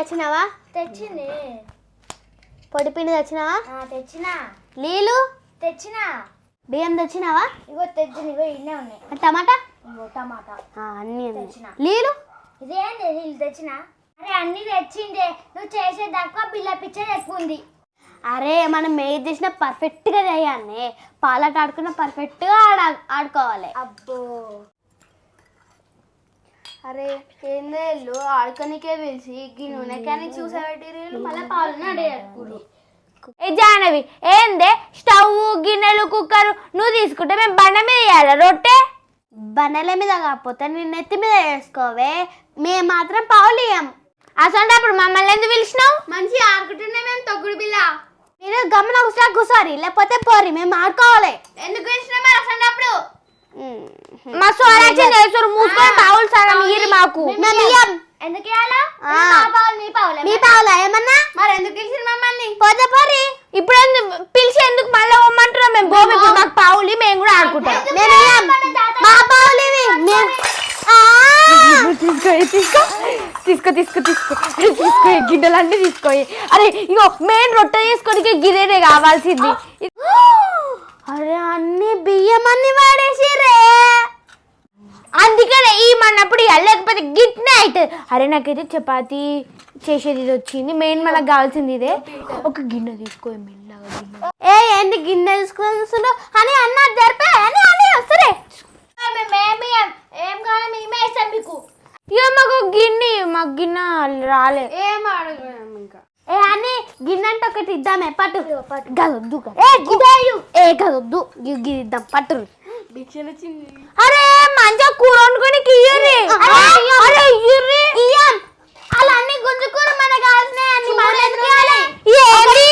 తెచ్చినావా? తెచ్చింది. పొడి పిండి తెచ్చినావా? ఆ, తెచ్చినా. నీళ్ళు? తెచ్చినా. బియ్యం తెచ్చినావా? ఇగో తెచ్చింది ఇగో ఇన్నే ఉన్నాయి. టమాటా? ఇగో టమాటా. అన్నీ. తెచ్చిన. నీళ్ళు? ఇదేంటి నీళ్ళు తెచ్చినా? అరే అన్ని తెచ్చిందే. నువ్వు చేసే తక్కువ పిల్ల పిచ్చర్ ఎక్కువ ఉంది అరే మనం ఏది చేసినా పర్ఫెక్ట్గా చేయాలి. పాలాట ఆడుకున్న పర్ఫెక్ట్గా ఆడ ఆడుకోవాలి. అబ్బో. అరే ఏందే ఇల్లు? ఆడుకోనికే పిలిచి ఈ చూసేవాటి మళ్ళీ పాలను ఏ జానవి ఏందే? స్టవ్ గిన్నెలు కుక్కర్ నువ్వు తీసుకుంటే మేము బండ మీద వేయాలా? రొట్టె? బండల మీద కాకపోతే నేను నెత్తి మీద వేసుకోవే. మేము మాత్రం పావులు ఇయ్యం. అసలు అప్పుడు మమ్మల్ని ఎందుకు పిలిచినావు? మంచి ఆడుకుంటున్నా మేము తొక్కుడు పిల్ల. మీరు గమన ఒకసారి కూర్చోరి. లేకపోతే పోరి మేము ఆడుకోవాలి. ఎందుకు పిలిచినా అసలు అప్పుడు మా స్వరాజ్యం చేస్తారు మూసుకొని పావులు సగం ఇయ్యరు మాకు. ఎందుకు పావులు పావులు మీ పావులా ఏమన్నా? మరి ఎందుకు పిలిచిన మమ్మల్ని? పోతే పోరి. ఇప్పుడు ఎందుకు పిలిచి ఎందుకు మళ్ళీ మేము గోపి మాకు పావులు మేము కూడా ఆడుకుంటాం. మా పావులు ఆ! తీసుకో తీసుకో తీసుకో. తీసుకో తీసుకో అరే ఇగో మెయిన్ రొట్టె చేసుకోనికి గిన్నెనే కావాల్సింది. అరే అన్ని బియ్యం అన్ని వాడేసిరే అందుకనే ఈ మన్నప్పుడు ఇక లేకపోతే గిట్నే అవుతుంది అరే నాకైతే చపాతి చేసేది ఇది వచ్చింది. మెయిన్ మనకు కావాల్సింది ఇదే. ఒక గిన్నె తీసుకో మెల్లగా గిన్నె. ఏ ఏంటి గిన్నె తీసుకొని అని అన్న జరిపే అని అని వస్తురే. ఏం కావాలో మేమే ఇస్తాం మీకు. ఇక మాకు గిన్నె మాకు గిన్నె రాలే. ఏం అడగలేము ఇంకా. ఏ అని గిన్నె అంటే ఒకటి ఇద్దామే పట్టు. గదొద్దు ఏ గిదేయు ఏ గదొద్దు గి- గి ఇద్దాం పట్టు. అరే మంచిగా కూర వండుకొని ఇయ్యరి అరే ఇయ్యరి ఇయ్యం. అలా అన్ని గుంజుకూర మనకు కావాల్సిన అన్ని మనం ఎందుకు ఇవ్వాలి? ఏంది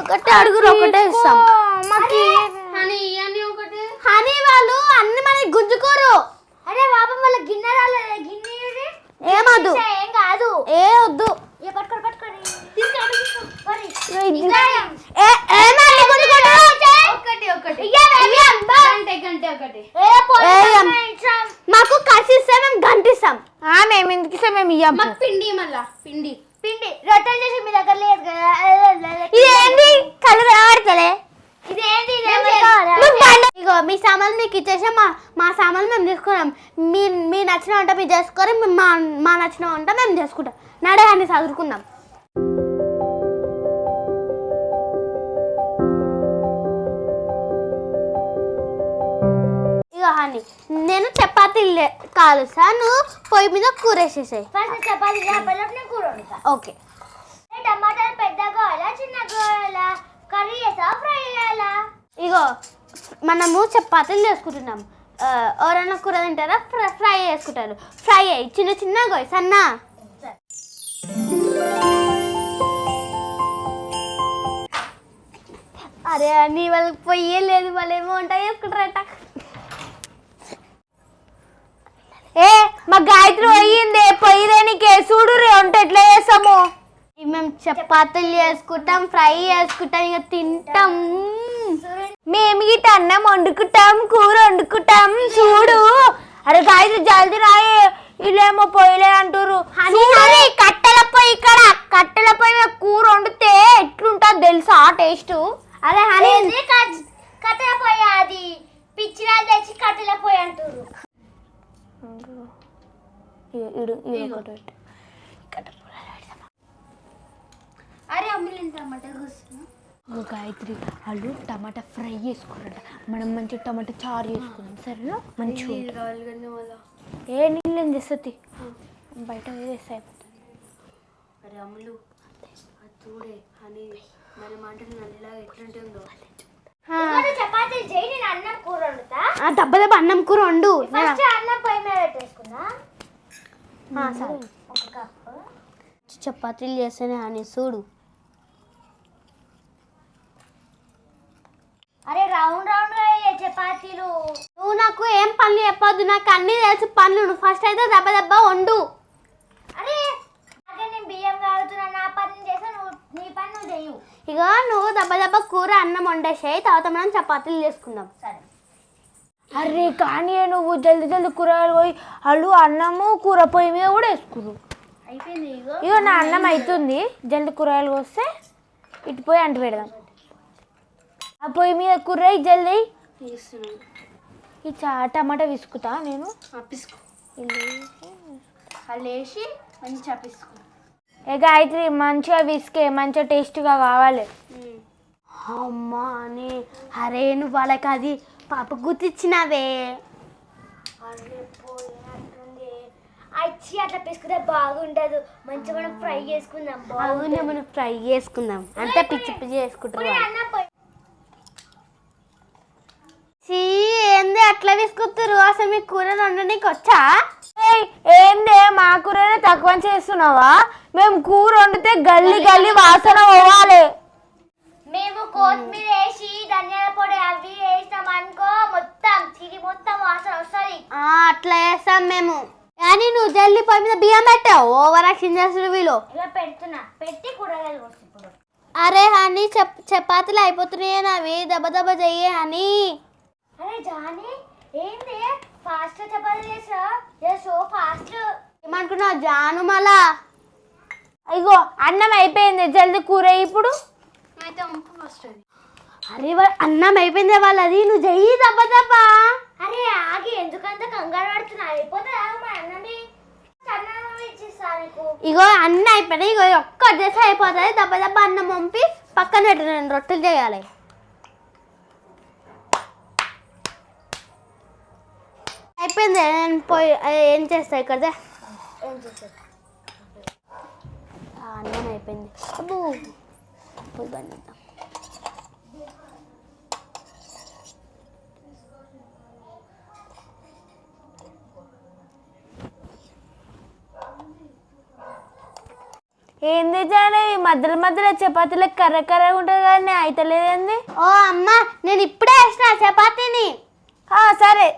ఒకటే అడుగురు ఒకటే ఇస్తాం. మాకు హనీ వాళ్ళు అన్ని మనకి గుంజుకోరు అరే బాబా వాళ్ళ గిన్నె గిన్నె. ఏమొద్దు ఏం కాదు. ఏ వద్దు. ఇక పట్టుకోండి. మాకు కలిసి ఇస్తే మేము గంటిస్తాం. మేము ఎందుకు ఇస్తాం? మేము ఇయ్యం. పిండి మళ్ళా పిండి. పిండి రొట్టెలు చేసి మీ దగ్గర లేదు కదా. కళ్ళు ఇదేంటి ఇదేంటి కావాలా? ఇగో మీ సామాన్లు మీకు ఇచ్చేసా. మా మా సామాన్లు మేము తీసుకున్నాం. మీ మీ నచ్చిన వంట మీరు చేసుకొని మా మా నచ్చిన వంట మేము చేసుకుంటాం. నడే అని చదువుకుందాం హాని నేను చపాతీ కాలుస్తా నువ్వు పొయ్యి మీద కూర వేసేసాయి. ఫస్ట్ చపాతీ చేపలకు నేను కూర వండుతా. ఓకే. టమాటాలు కావాలా చిన్నగా కావాలా కర్రీ చేసా ఫ్రై చేయాలా? ఇగో మనము చపాతీలు చేసుకుంటున్నాం. ఎవరైనా కూర తింటారా? ఫ్రై ఫ్రై చేసుకుంటారు. ఫ్రై అయ్యి చిన్న చిన్నగా కోయ్, సన్నా. అరే నీ వాళ్ళకి పొయ్యే లేదు వాళ్ళు ఏమో వంట చేసుకుంటారట ఏ మా గాయత్రి పోయింది పొయ్యిరేనికే చూడు రే ఉంటే ఎట్లా చేస్తాము. మేము చపాతీలు చేసుకుంటాం ఫ్రై చేసుకుంటాం ఇక తింటాం. మేము గిట్ట అన్నం వండుకుంటాం కూర వండుకుంటాం చూడు. అరే గాయత్రి జల్దీ రాయే. వీళ్ళేమో పొయ్యిలే అంటారు కట్టెల పొయ్యి ఇక్కడ. కట్టెల పొయ్యి మీద కూర వండితే ఎట్లుంటుంది తెలుసా టేస్ట్? అరే హనీ. కట్టెల పొయ్యి అది? పిచ్చిరాలు తెచ్చి కట్టెల పొయ్యి అంటారు అరే అమ్ములు టమాట కూర్చున్నా. ఓ గాయత్రి వాళ్ళు టమాటా ఫ్రై చేసుకున్నారట. మనం మంచిగా టమాటా చారు చేసుకున్నాం సరేనా? మంచిగా ఏ నీళ్ళు ఏం చేస్తుంది బయట వేస్తే అయిపోతుంది. అరే అమ్ములు. చూడే అని మరి మాటలు నల్లిలాగా ఎట్లుంటుందో ఇదిగోండి చపాతీ చేయి నేను అన్నం కూర వండుతా. ఆ దెబ్బ దెబ్బ అన్నం కూర వండు. అన్నం పొయ్యి మీద కప్పు చపాతీలు చేస్తేనే అని చూడు. అరే రౌండ్ రౌండ్ చపాతీలు. నువ్వు నాకు ఏం పనులు చెప్పొద్దు నాకు అన్ని తెలుసు పనులు. ఫస్ట్ అయితే దెబ్బ దెబ్బ వండు. అరే అదే నేను బియ్యం కాగుతున్నా నా పని చేసా నువ్వు నీ పని నువ్వు చెయ్యు. ఇక నువ్వు దెబ్బ దెబ్బ కూర అన్నం వండేసాయి తర్వాత మనం చపాతీలు చేసుకుందాం. అరే కానీ నువ్వు జల్దీ జల్దీ కూరగాయలు పోయి వాళ్ళు అన్నము కూర పొయ్యి మీద కూడా వేసుకురు. అయిపోయింది ఇగో. నా అన్నం అవుతుంది జల్ది కూరగాయలు వస్తే ఇటు పోయి అంటు పెడదాం. ఆ పొయ్యి మీద కూర జల్ది ఈ చా టమాటా విసుకుతా నేను. అలా వేసి మంచిగా అప్పిసుకో ఏ గాయత్రి మంచిగా విసికే మంచిగా టేస్ట్గా కావాలి. అమ్మా అని అరే నువ్వు వాళ్ళకి అది పాప గుర్తిచ్చినవే. అచ్చి అట్లా పిసుకుతే బాగుండదు. మంచిగా మనం ఫ్రై చేసుకుందాం అవునే మనం ఫ్రై చేసుకుందాం. అంతా పిచ్చి పిచ్చి పోయి. చీ ఏంది అట్లా విసుకుతురు? అసలు మీ కూర వండడానికి వచ్చా? ఏందే మా కూరనే తక్కువ చేస్తున్నావా? మేము కూర వండితే గల్లి గల్లి వాసన పోవాలి. మేము కొత్తిమీర వేసి ధనియాల పొడి అవి వేసినాం అనుకో మొత్తం చిరి మొత్తం వాసన వస్తుంది. ఆ, అట్లా చేస్తాం మేము. కానీ నువ్వు జల్లి పొయ్యి మీద బియ్యం పెట్టావు ఓవర్ యాక్షన్ చేస్తున్నారు వీళ్ళు. ఇలా పెడుతున్నా. పెట్టి కూరగాయలు కోసి ఇప్పుడు. అరే హనీ చప్ చపాతీలు అయిపోతున్నాయి నావి దెబ్బ దెబ్బ చెయ్యి హనీ. అరే జానీ ఏంది? ఫాస్ట్ చపాతీ చేసా సో ఫాస్ట్ ఏమనుకున్నావు జాను మళ్ళా? ఇగో అన్నం అయిపోయింది. జల్ది కూర ఇప్పుడు. అయితే వంపు ఫస్ట్ అది. అరే వా- అన్నం అయిపోయింది వాళ్ళది నువ్వు చెయ్యి దెబ్బ దెబ్బ. అరే ఆగి ఎందుకంత కంగారు పడుతున్నా అయిపోతుందా మా అన్నది అన్నం ఇచ్చిస్తా నీకు. ఇగో అన్నీ అయిపోయినాయి. ఇగో ఒక్క డ్రెస్ అయిపోతుంది. దెబ్బ దెబ్బ అన్నం పంపి పక్కన పెట్టు నేను రొట్టెలు చేయాలి. అయిపోయింది నేను పోయి ఏం చేస్తా ఇక్కడ ఏం చేస్తారు అన్నం అయిపోయింది. అబ్బో. పోయి బండి చేద్దాం. ఏంది జానే ఈ మధ్యలో మధ్యలో చపాతీలకు కర్ర కర్ర ఉంటుంది కానీ అయితలేదేంది? ఓ అమ్మ నేను ఇప్పుడే వేసిన చపాతీని. ఆ, సరే.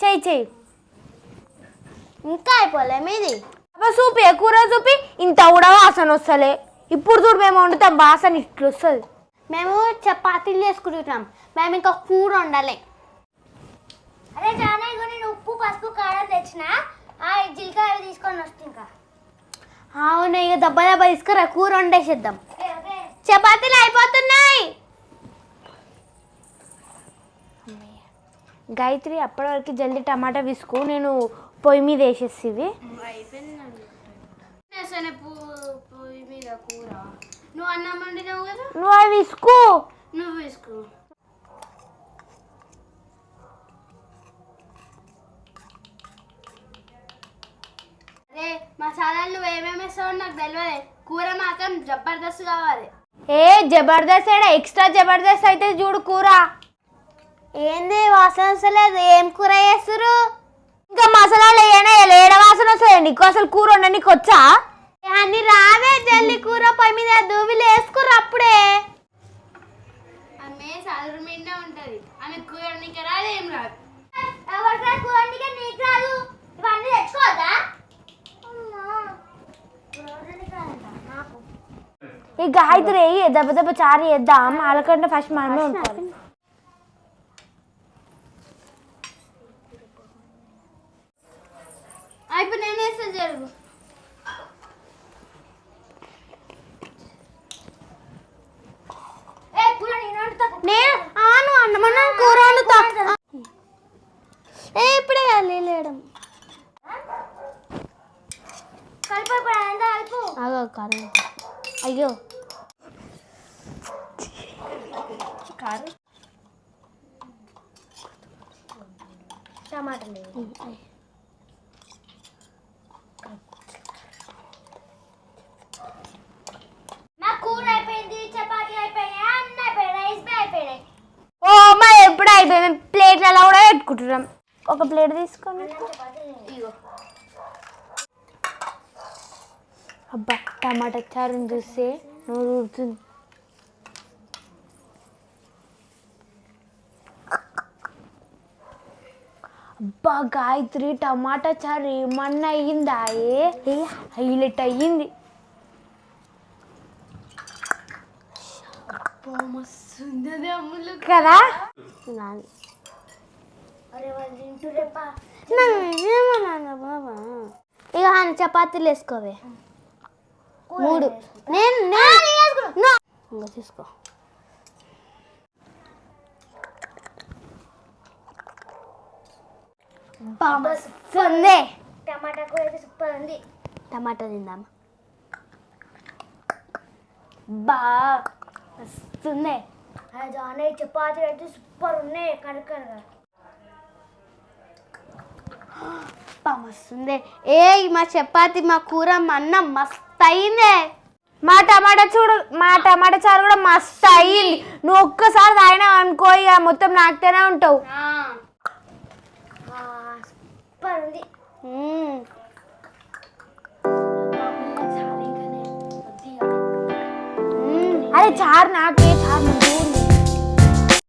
చెయ్యి చెయ్యి. ఇంకా అయిపోలే మీది. అబ్బా చూపి కూర చూపి ఇంత కూడా వాసన వస్తలే. ఇప్పుడు చూడు మేము వండుతాం వాసన ఇట్లు వస్తుంది. మేము చపాతీలు చేసుకుంటున్నాం. మేము ఇంకా కూర వండాలి. జానా ఇగో నేను ఉప్పు పసుపు కారం తెచ్చిన. ఆ అవి తీసుకొని వస్తా ఇంకా. అవును ఇక దెబ్బ దెబ్బ తీసుకురా కూర వండేసేద్దాం. చపాతీలు అయిపోతున్నాయి. గాయత్రి అప్పటి వరకు జల్దీ టమాటా విసుకు నేను పొయ్యి మీద వేసేసి ఇవి అయిపోయింది కూర. నువ్వు అన్నం వండినావు కదా? నువ్వు అవి విసుకు నువ్వు వేసుకో అరే మసాలాలు నువ్వు ఏమేమి వేస్తావో నాకు తెలియదు కూర మాత్రం జబర్దస్త్ కావాలి. ఏ జబర్దస్త్ ఏడా? ఎక్స్ట్రా జబర్దస్త్ అయితే చూడు కూర. ఏంది వాసన వస్తలేదు. ఏం కూర చేస్తురు ఇంకా మసాలాలు వేయనా? ఏడ వాసన వస్తాయి నీకు అసలు కూర వండ నీకు వచ్చా? అన్ని రావే జల్లి కూర పొయ్యి మీద దువ్విలు వేసుకుర్రు అప్పుడే. ఆమె సాధారణ మీద ఉంటుంది. ఆమె కూర నీకు రాదు ఏం రాదు. ఎవరికైనా కూరనికే నీకు రాదు. ఇవన్నీ తెచ్చుకోవద్దా? అమ్మా. కూరనికి రాదంట, నాకు. ఈ గాయత్రి వేయి దెబ్బ దెబ్బ చారు వేద్దాం వాళ్ళకంటే ఫస్ట్ మనమే ఉంటాం అయిపోయి నేను వేస్తా జరుగు ఏ కూర నేను వండుతా నేను ఆను అన్నమన్నా కూర వండుతా ఏ ఇప్పుడే లేయడం కలిపి ఇప్పుడు అంతా కలుపు అగో కారం అయ్యో కారం టమాటాలు నా కూర అయిపోయింది చపాతీ అయిపోయినాయి అన్నీ అయిపోయినాయి రైస్ బే అయిపోయినాయి. ఓ ఎప్పుడు అయిపోయింది? ప్లేట్లలో కూడా పెట్టుకుంటున్నాం. ఒక ప్లేట్ తీసుకొని అబ్బా టమాటా చారుని చూస్తే నోరు ఊరుతుంది. అబ్బా గాయత్రి టమాటా చారు ఏమన్నా అయ్యిందా ఏ హైలైట్ అయ్యింది. కదా? ఇక ఆయన చపాతీలు వేసుకోవే. మూడు. నేను నేను. తీసుకో బాగుంది టమాటా కూర అయితే సూపర్ ఉంది. టమాటా తిందామా? బా వస్తుంది. అది జానే చపాతీలు అయితే సూపర్ ఉన్నాయి ఏ మా చపాతి మా కూర మా అన్నం మస్త్ అయిందే. మా టమాటా చూడు మా టమాటా చారు కూడా మస్తు అయ్యింది నువ్వు ఒక్కసారి తాగినావు అనుకో ఇక మొత్తం నాకుతూనే ఉంటావు. సూపర్ ఉంది మ్మ్. మ్మ్. అరే చారు నాకే చారు